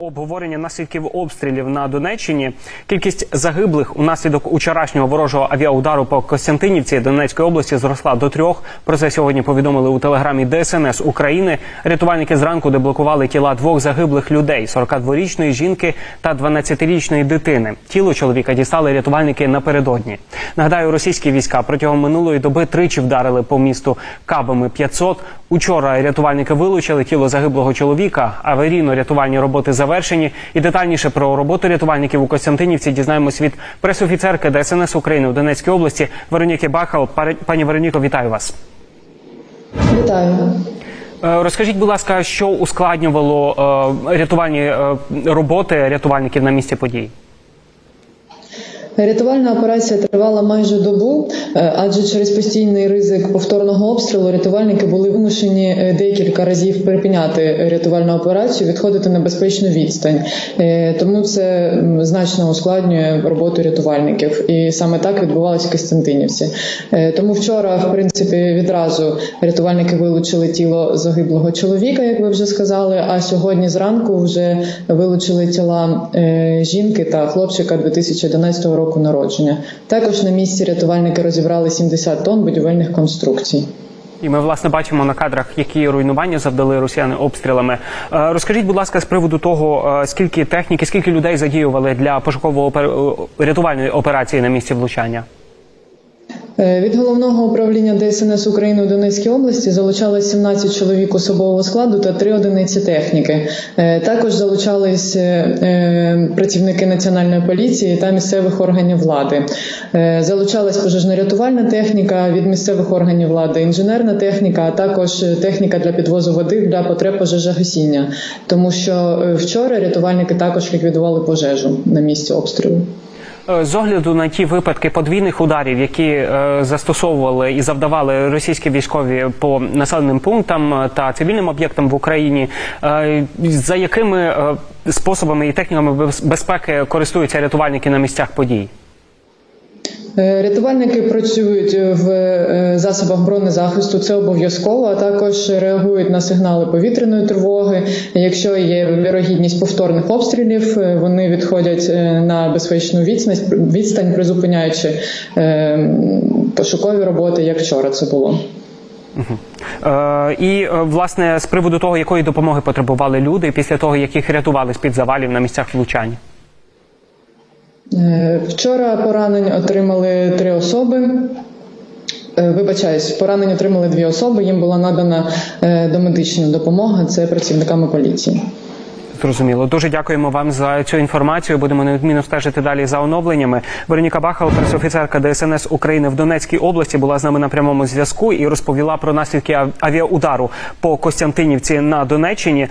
Обговорення наслідків обстрілів на Донеччині. Кількість загиблих унаслідок учорашнього ворожого авіаудару по Костянтинівці Донецької області зросла до трьох. Про це сьогодні повідомили у телеграмі ДСНС України. Рятувальники зранку деблокували тіла двох загиблих людей: – 42-річної жінки та 12-річної дитини. Тіло чоловіка дістали рятувальники напередодні. Нагадаю, російські війська протягом минулої доби тричі вдарили по місту кабами 500. Учора рятувальники вилучили тіло загиблого чоловіка. Аварійно-рятувальні роботи завершені. І детальніше про роботу рятувальників у Костянтинівці дізнаємось від пресофіцерки ДСНС України у Донецькій області Вероніки Бахал. Пані Вероніко, вітаю вас. Вітаю. Е, Розкажіть, будь ласка, що ускладнювало е, рятувальні е, роботи рятувальників на місці подій? Рятувальна операція тривала майже добу, е, адже через постійний ризик повторного обстрілу рятувальники були вимушені е, декілька разів припиняти рятувальну операцію, відходити на безпечну відстань. Е, Тому це значно ускладнює роботу рятувальників, і саме так відбувалося в Костянтинівці. Тому вчора, в принципі, відразу рятувальники вилучили тіло загиблого чоловіка, як ви вже сказали. А сьогодні зранку вже вилучили тіла жінки та хлопчика 2011 року народження. Також на місці рятувальники розібрали 70 тонн будівельних конструкцій. І ми власне бачимо на кадрах, які руйнування завдали росіяни обстрілами. Е, Розкажіть, будь ласка, з приводу того, е, скільки техніки, скільки людей задіювали для пошукового опер- е, рятувальної операції на місці влучання? Е, Від головного управління ДСНС України у Донецькій області залучалось 17 чоловік особового складу та 3 одиниці техніки. Е, Також залучались е, працівники національної поліції та місцевих органів влади. Залучалась пожежно-рятувальна техніка від місцевих органів влади, інженерна техніка, а також техніка для підвозу води для потреб пожежогасіння. Тому що вчора рятувальники також ліквідували пожежу на місці обстрілу. Е, З огляду на ті випадки подвійних ударів, які е, застосовували і завдавали російські військові по населеним пунктам е, та цивільним об'єктам в Україні, за якими способами і техніками безпеки користуються рятувальники на місцях подій? Е, Рятувальники працюють в е, засобах бронезахисту, це обов'язково, а також реагують на сигнали повітряної тривоги. Якщо є вірогідність повторних обстрілів, е, вони відходять на безпечну відстань, призупиняючи пошукові роботи, як вчора це було. І власне з приводу того, якої допомоги потребували люди після того, як їх рятували з під завалів на місцях влучань. Е, Вчора поранень отримали три особи. Е, Вибачаюсь, поранень отримали дві особи. Їм була надана е, домедична допомога. Це працівниками поліції. Зрозуміло. Дуже дякуємо вам за цю інформацію. Будемо неодмінно стежити далі за оновленнями. Вероніка Бахал, пресофіцерка ДСНС України в Донецькій області, була з нами на прямому зв'язку і розповіла про наслідки авіаудару по Костянтинівці на Донеччині.